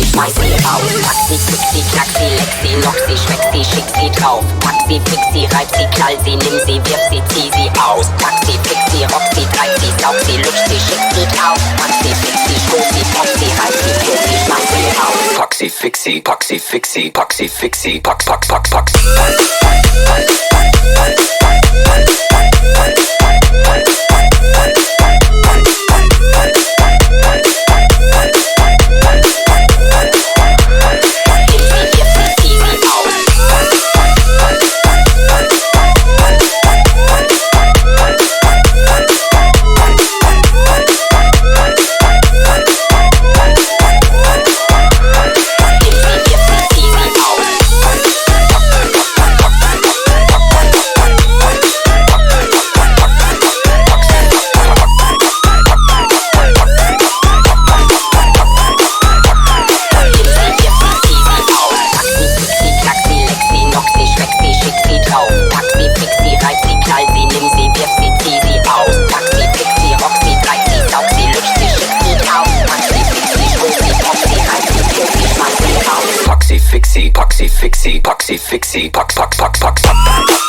ich schmeiß sie raus. Taxi, Fixi, Knaxi, Lexi, Noxi, Schmexi, schick sie drauf. Taxi, Pixi, reib sie, knall sie, nimm sie, wirf sie, zieh sie aus. Taxi, Pixi, rock sie, treib sie, saug sie, lutsch sie, schick sie drauf. Taxi, Fixi, stoß sie, pack sie, reib sie, pull sie, schmeiß sie raus. Taxi, Fixi, Paxi, Fixi, Paxi, Fixi, Pax, Pax, Pax, Pax. Pax, Pax, Pax, Pax, Pax, Pax. fixie, poxy, fixie, poxy, fixie, pox, pox, pox, pox, pox. pox.